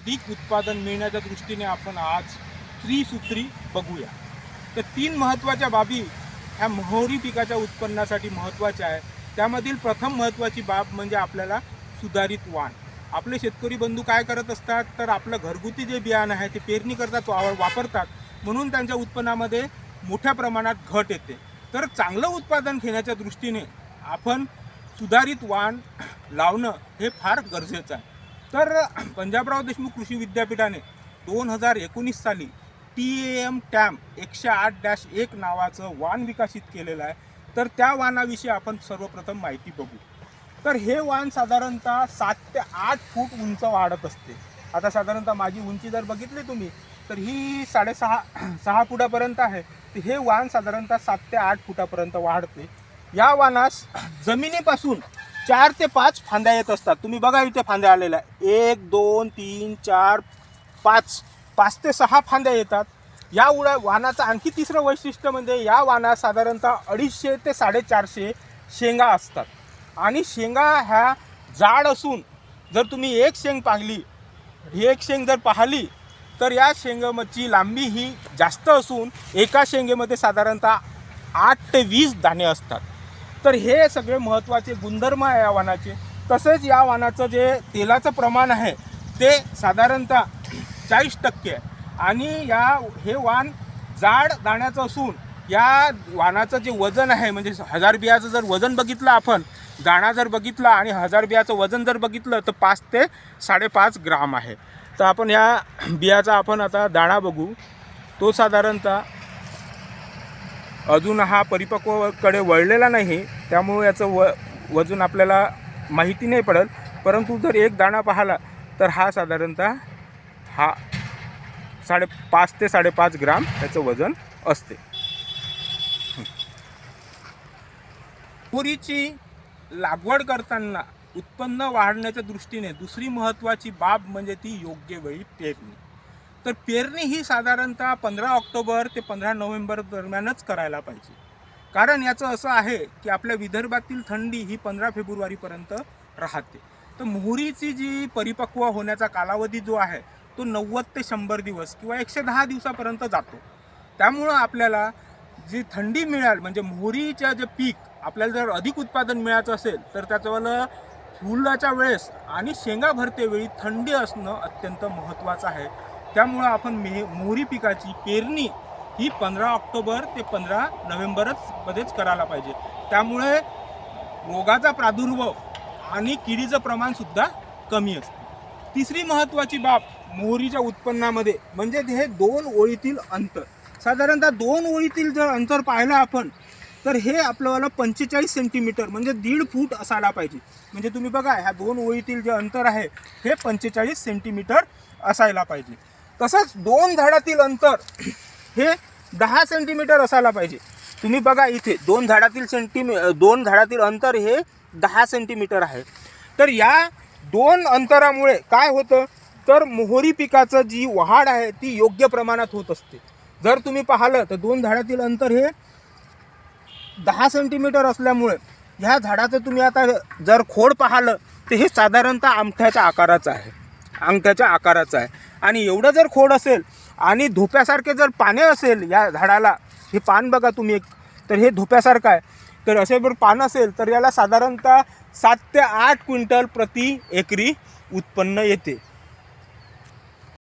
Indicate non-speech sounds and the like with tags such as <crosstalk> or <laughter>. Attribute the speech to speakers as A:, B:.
A: अधिक उत्पादन मिळण्याच्या दृष्टीने आपण आज त्रिसूत्री बघूया. तर तीन महत्त्वाच्या बाबी ह्या मोहरी पिकाच्या उत्पन्नासाठी महत्त्वाच्या आहे त्यामधील प्रथम महत्त्वाची बाब म्हणजे आपल्याला सुधारित वाण. आपले शेतकरी बंधू काय करत असतात? तर आपलं घरगुती जे बियाणं आहे ते पेरणी करतात वापरतात. म्हणून त्यांच्या उत्पन्नामध्ये मोठ्या प्रमाणात घट येते. तर चांगलं उत्पादन घेण्याच्या दृष्टीने आपण सुधारित वाण लावणं हे फार गरजेचं आहे. तर पंजाबराव देशमुख कृषी विद्यापीठाने दोन हजार एकोणीस साली टी एम टॅम एकशे आठ डॅश एक नावाचं वाण विकसित केलेलं आहे. तर त्या वाणाविषयी आपण सर्वप्रथम माहिती बघू. तर हे वाण साधारणतः सात ते आठ फूट उंच वाढत असते. आता साधारणतः माझी उंची जर बघितली तुम्ही तर ही साडेसहा <clears throat> सहा फुटापर्यंत आहे. तर हे वाण साधारणतः सात ते आठ फुटापर्यंत वाढते. या वानास जमिनीपासून चार ते पाच फांद्या येत असतात. तुम्ही बघा इथे फांद्या आलेल्या एक दोन तीन चार पाच. पाच ते सहा फांद्या येतात. या उड्या वाहनाचं आणखी तिसरं वैशिष्ट्य म्हणजे या वाहनात साधारणतः अडीचशे ते साडेचारशे शेंगा असतात. आणि शेंगा ह्या जाड असून जर तुम्ही एक शेंग पाहिली ही एक शेंग जर पाहिली तर या शेंगाची लांबी ही जास्त असून एका शेंगेमध्ये साधारणतः आठ ते वीस दाणे असतात. तर हे सगळे महत्त्वाचे गुणधर्म आहे या वाणाचे तसेच या वाणाचं जे तेलाचं प्रमाण आहे ते साधारणतः चाळीस टक्के आहे. आणि या हे वाण जाड दाण्याचं असून या वाणाचं जे वजन आहे म्हणजे हजार बियाचं जर वजन बघितलं आपण दाणा जर बघितला आणि हजार बियाचं वजन जर बघितलं तर पाच ते साडेपाच ग्राम आहे. तर आपण या बियाचा आपण आता दाणा बघू. तो साधारणतः अजून हा परिपक्वकडे वळलेला नाही त्यामुळे याचं व वजन आपल्याला माहिती नाही पडेल परंतु जर एक दाणा पाहिला तर हा साधारणतः हा साडे पाच ते साडेपाच ग्राम याचं वजन असते. तुरीची लागवड करताना उत्पन्न वाढण्याच्या दृष्टीने दुसरी महत्त्वाची बाब म्हणजे ती योग्य वेळी पेरणी. तर पेरणी ही साधारणतः पंधरा ऑक्टोबर ते पंधरा नोव्हेंबर दरम्यानच करायला पाहिजे. कारण याचं असं आहे की आपल्या विदर्भातील थंडी ही पंधरा फेब्रुवारीपर्यंत राहते. तर मोहरीची जी परिपक्व होण्याचा कालावधी जो आहे तो नव्वद ते शंभर दिवस किंवा एकशे दहा दिवसापर्यंत जातो. त्यामुळं आपल्याला जी थंडी मिळाल म्हणजे मोहरीच्या जे पीक आपल्याला जर अधिक उत्पादन मिळायचं असेल तर त्याच्यावालं फुलाच्या वेळेस आणि शेंगा भरते वेळी थंडी असणं अत्यंत महत्त्वाचं आहे. त्यामुळं आपण मे मोहरी पिकाची पेरणी ही पंधरा ऑक्टोबर ते पंधरा नोव्हेंबरच मध्येच करायला पाहिजे. त्यामुळे रोगाचा प्रादुर्भाव आणि किडीचं प्रमाणसुद्धा कमी असतं. तिसरी महत्त्वाची बाब मोहरीच्या उत्पन्नामध्ये म्हणजे हे दोन ओळीतील अंतर. साधारणतः दोन ओळीतील जर अंतर पाहिलं आपण तर हे आपल्याला पंचेचाळीस सेंटीमीटर म्हणजे दीड फूट असायला पाहिजे. म्हणजे तुम्ही बघा ह्या दोन ओळीतील जे अंतर आहे हे पंचेचाळीस सेंटीमीटर असायला पाहिजे. तसंच दोन झाडातील अंतर हे दहा सेंटीमीटर असायला पाहिजे. तुम्ही बघा इथे दोन झाडातील सेंटीमी दोन झाडातील अंतर हे दहा सेंटीमीटर आहे. तर या दोन अंतरामुळे काय होतं? तर मोहरी पिकाचं जी वाढ आहे ती योग्य प्रमाणात होत असते. जर तुम्ही पाहिलं तर दोन झाडातील अंतर हे दहा सेंटीमीटर असल्यामुळे ह्या झाडाचं तुम्ही आता जर खोड पाहिलं तर हे साधारणतः आमठ्याच्या आकाराचं आहे. अंगठ्याच्या आकाराचं आहे. आणि एवढं जर खोड असेल आणि धोप्यासारखे जर पाने असेल या झाडाला हे पान बघा तुम्ही एक. तर हे धोप्यासारखं आहे. तर असे जर पान असेल तर याला साधारणतः सात ते आठ क्विंटल प्रति एकरी उत्पन्न येते.